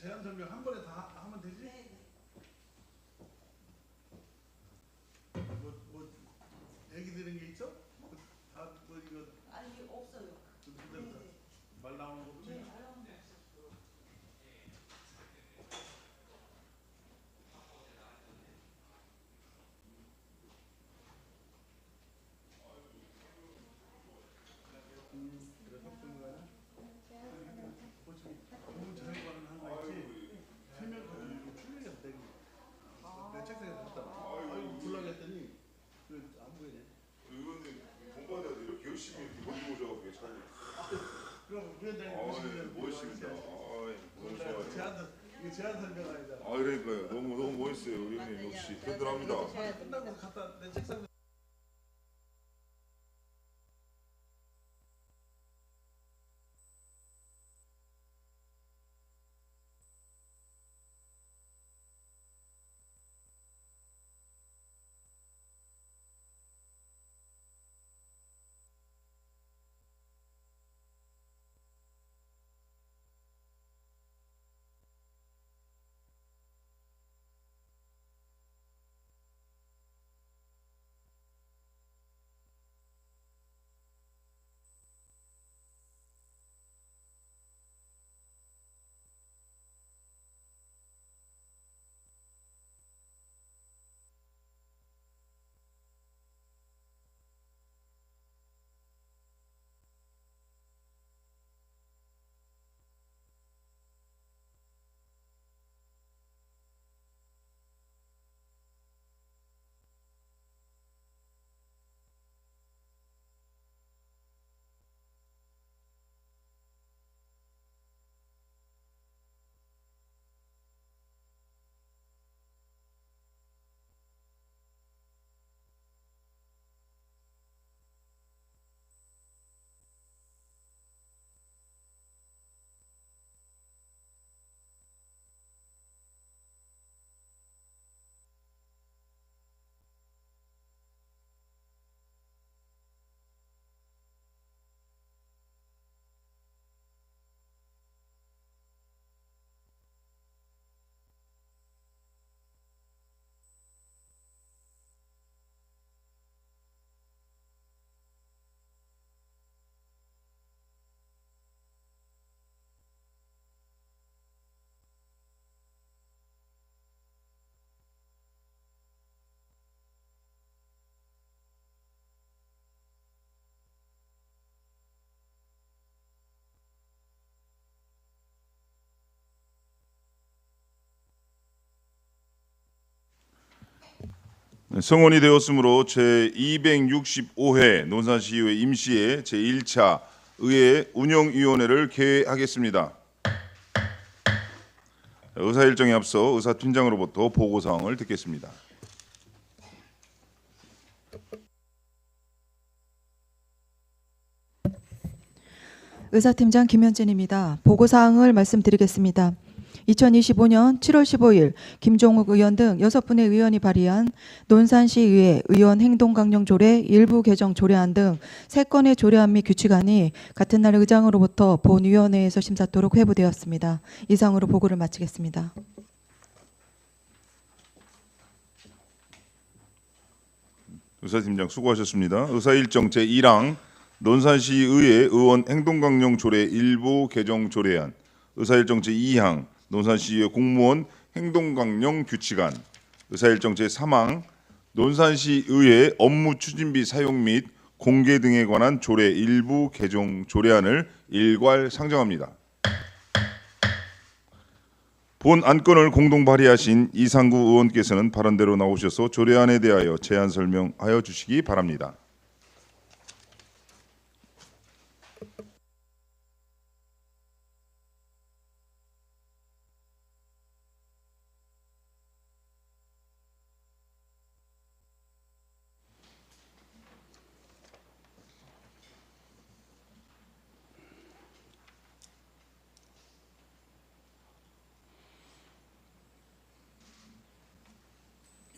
제안 설명 한 번에 다 하- 하면 되지? 네. 뭐, 뭐 얘기 드린 게 있어? 다뭐 이거 아니 없어요. 좀 힘들다. 말 나오는 거 없지? 네, 알아보면 없어요. 너무 자유발언 한거 있지? 설명 가지고 출력해서 내고 내 책상에 놨다. 아이고 불러했더니 그안 보이네. 의원님 공부하다 이렇게 열심히 이렇게 멀리 오셔가지고 잘. 그럼 위원장님 아이 모시면 멋있습니다. 아이 너무 좋아요. 제안 이게 제안 설명 아니다. 아 그러니까요. 너무 너무 멋있어요. 의원님 역시 든든합니다. 끝나고 갖다 내 책상 성원이 되었으므로 제 265회 논산시의회 임시회 제 1차 의회 운영위원회를 개회하겠습니다. 의사 일정에 앞서 의사팀장으로부터 보고 사항을 듣겠습니다. 의사팀장 김현진입니다. 보고사항을 말씀드리겠습니다. 2025년 7월 15일 김종욱 의원 등 6분의 의원이 발의한 논산시의회 의원 행동강령 조례 일부 개정 조례안 등 3건의 조례안 및 규칙안이 같은 날 의장으로부터 본위원회에서 심사토록 회부되었습니다. 이상으로 보고를 마치겠습니다. 의사팀장 수고하셨습니다. 의사 일정 제 1항 논산시의회 의원 행동강령 조례 일부 개정 조례안 의사 일정 제 2항 논산시의회 공무원 행동강령 규칙안 의사 일정 제 3항 논산시의회 업무 추진비 사용 및 공개 등에 관한 조례 일부 개정 조례안을 일괄 상정합니다. 본 안건을 공동 발의하신 이상구 의원께서는 발언대로 나오셔서 조례안에 대하여 제안 설명하여 주시기 바랍니다.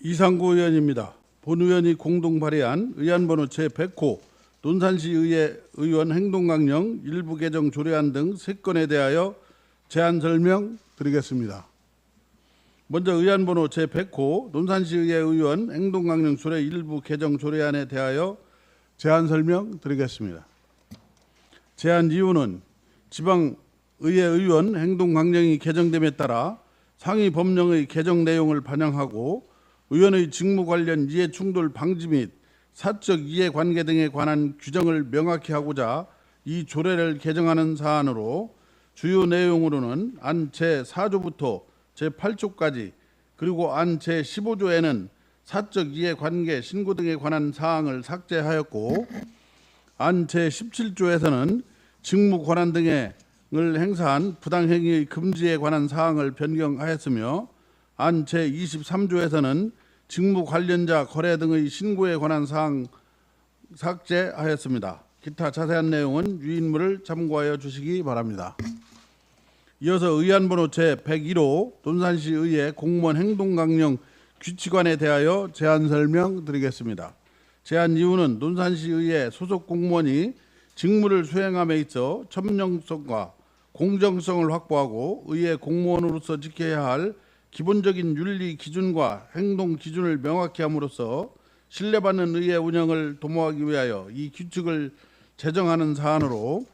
이상구 의원입니다. 본 의원이 공동 발의한 의안번호 제100호 논산시의회 의원 행동강령 일부 개정 조례안 등 3건에 대하여 제안 설명 드리겠습니다. 먼저 의안번호 제100호 논산시의회 의원 행동강령 조례 일부 개정 조례안에 대하여 제안 설명 드리겠습니다. 제안 이유는 지방의회 의원 행동강령이 개정됨에 따라 상위 법령의 개정 내용을 반영하고 의원의 직무 관련 이해 충돌 방지 및 사적 이해 관계 등에 관한 규정을 명확히 하고자 이 조례를 개정하는 사안으로 주요 내용으로는 안 제4조부터 제8조까지 그리고 안 제15조에는 사적 이해 관계 신고 등에 관한 사항을 삭제하였고 안 제17조에서는 직무 권한 등을 행사한 부당 행위의 금지에 관한 사항을 변경하였으며 안 제23조에서는 직무 관련자 거래 등의 신고에 관한 사항 삭제하였습니다. 기타 자세한 내용은 유인물을 참고하여 주시기 바랍니다. 이어서 의안번호 제101호 논산시 의회 공무원 행동강령 규칙안에 대하여 제안 설명 드리겠습니다. 제안 이유는 논산시 의회 소속 공무원이 직무를 수행함에 있어 천명성과 공정성을 확보하고 의회 공무원으로서 지켜야 할 기본적인 윤리 기준과 행동 기준을 명확히 함으로써 신뢰받는 의회 운영을 도모하기 위하여 이 규칙을 제정하는 사안으로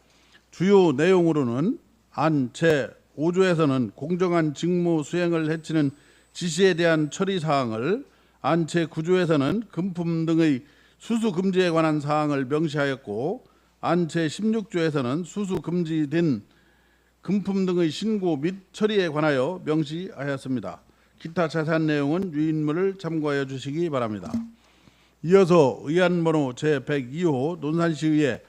주요 내용으로는 안 제 5조에서는 공정한 직무 수행을 해치는 지시에 대한 처리 사항을 안 제 9조에서는 금품 등의 수수 금지에 관한 사항을 명시하였고 안 제 16조에서는 수수 금지된 금품 등의 신고 및 처리에 관하여 명시하였습니다. 기타 자세한 내용은 유인물을 참고하여 주시기 바랍니다. 이어서 의안번호 제102호 논산시의회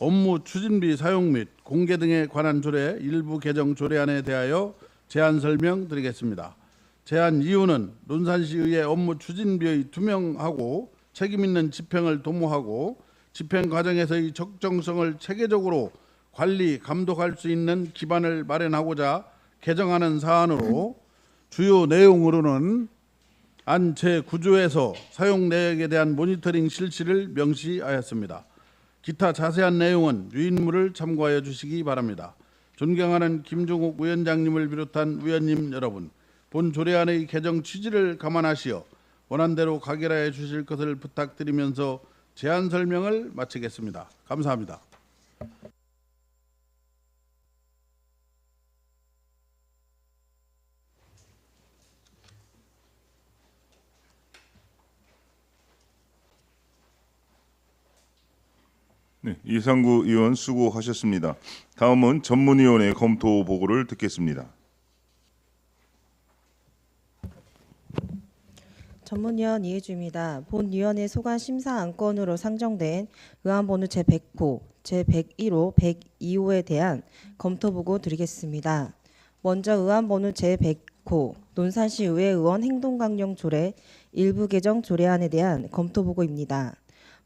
업무 추진비 사용 및 공개 등에 관한 조례 일부 개정 조례안에 대하여 제안 설명 드리겠습니다. 제안 이유는 논산시의회 업무 추진비의 투명하고 책임 있는 집행을 도모하고 집행 과정에서의 적정성을 체계적으로 관리 감독할 수 있는 기반을 마련하고자 개정하는 사안으로 주요 내용으로는 안 제9조에서 사용 내역에 대한 모니터링 실시를 명시하였습니다. 기타 자세한 내용은 유인물을 참고하여 주시기 바랍니다. 존경하는 김종욱 위원장님을 비롯한 위원님 여러분, 본 조례안의 개정 취지를 감안하시어 원안대로 가결하여 주실 것을 부탁드리면서 제안 설명을 마치겠습니다. 감사합니다. 네, 이상구 의원 수고하셨습니다. 다음은 전문위원회 검토 보고를 듣겠습니다. 전문위원 이해주입니다. 본 위원회 소관 심사 안건으로 상정된 의안번호 제100호, 제101호, 102호에 대한 검토 보고 드리겠습니다. 먼저 의안번호 제100호 논산시 의회 의원 행동강령 조례 일부 개정 조례안에 대한 검토 보고입니다.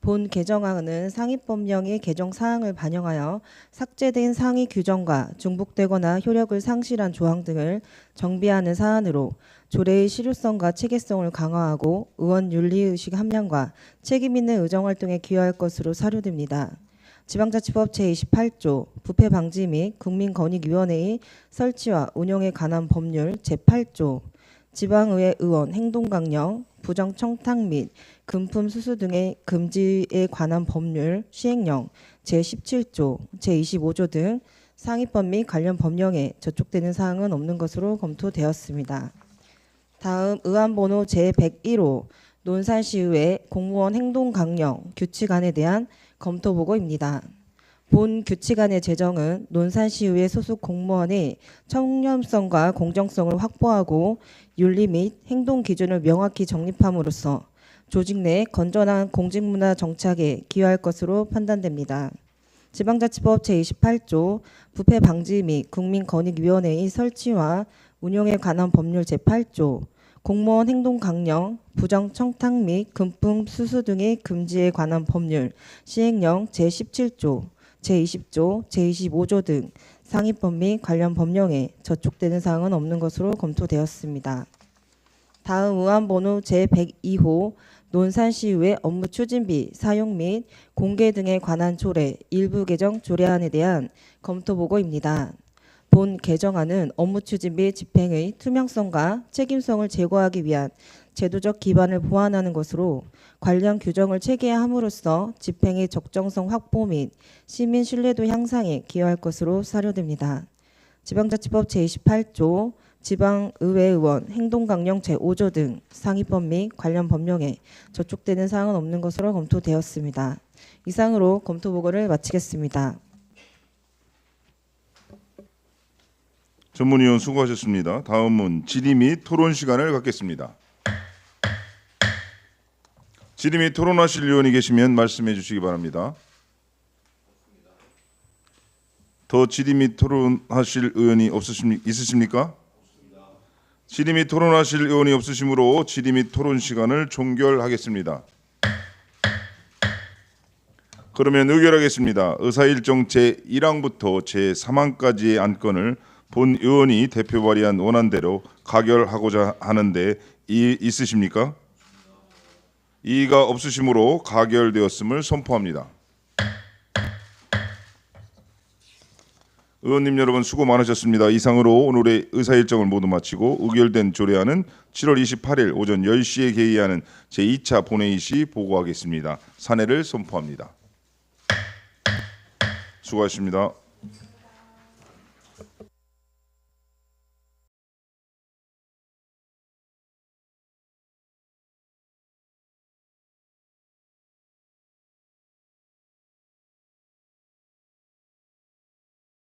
본 개정안은 상위법령의 개정 사항을 반영하여 삭제된 상위 규정과 중복되거나 효력을 상실한 조항 등을 정비하는 사안으로 조례의 실효성과 체계성을 강화하고 의원 윤리의식 함량과 책임 있는 의정활동에 기여할 것으로 사료됩니다. 지방자치법 제28조 부패 방지 및 국민권익위원회의 설치와 운영에 관한 법률 제8조 지방의회 의원 행동강령 부정 청탁 및 금품 수수 등의 금지에 관한 법률 시행령 제17조 제25조 등 상위법 및 관련 법령에 저촉되는 사항은 없는 것으로 검토되었습니다. 다음 의안번호 제101호 논산시의회 공무원 행동 강령 규칙안에 대한 검토 보고입니다. 본 규칙안의 제정은 논산시의회 소속 공무원의 청렴성과 공정성을 확보하고 윤리 및 행동 기준을 명확히 정립함으로써 조직 내 건전한 공직문화 정착에 기여할 것으로 판단됩니다. 지방자치법 제28조 부패 방지 및 국민권익위원회의 설치와 운영에 관한 법률 제8조 공무원 행동 강령, 부정 청탁 및 금품 수수 등의 금지에 관한 법률 시행령 제17조, 제20조, 제25조 등 상위법 및 관련 법령에 저촉되는 사항은 없는 것으로 검토되었습니다. 다음 의안번호 제102호 논산시의회 업무 추진비 사용 및 공개 등에 관한 조례 일부 개정 조례안에 대한 검토 보고입니다. 본본 개정안은 업무 추진 및 집행의 투명성과 책임성을 제고하기 위한 제도적 기반을 보완하는 것으로 관련 규정을 체계함으로써 집행의 적정성 확보 및 시민 신뢰도 향상에 기여할 것으로 사료됩니다. 지방자치법 제28조 지방의회의원 행동강령 제5조 등 상위법 및 관련 법령에 저촉되는 사항은 없는 것으로 검토되었습니다. 이상으로 검토 보고를 마치겠습니다. 전문위원 수고하셨습니다. 다음은 질의 및 토론 시간을 갖겠습니다. 질의 및 토론하실 의원이 계시면 말씀해 주시기 바랍니다. 더 질의 및 토론하실 의원이 없으십니 있으십니까? 및 토론하실 의원이 없으시므로 및 토론 시간을 종결하겠습니다. 그러면 의결하겠습니다. 의사일정 제1항부터 제3항까지의 안건을 본 의원이 대표 발의한 원안대로 가결하고자 하는데 이 있으십니까? 이의가 없으시므로 가결되었음을 선포합니다. 의원님 여러분 수고 많으셨습니다. 이상으로 오늘의 의사 일정을 모두 마치고 의결된 조례안은 7월 28일 오전 10시에 개의하는 제2차 본회의 시 보고하겠습니다. 사내를 선포합니다. 수고하셨습니다.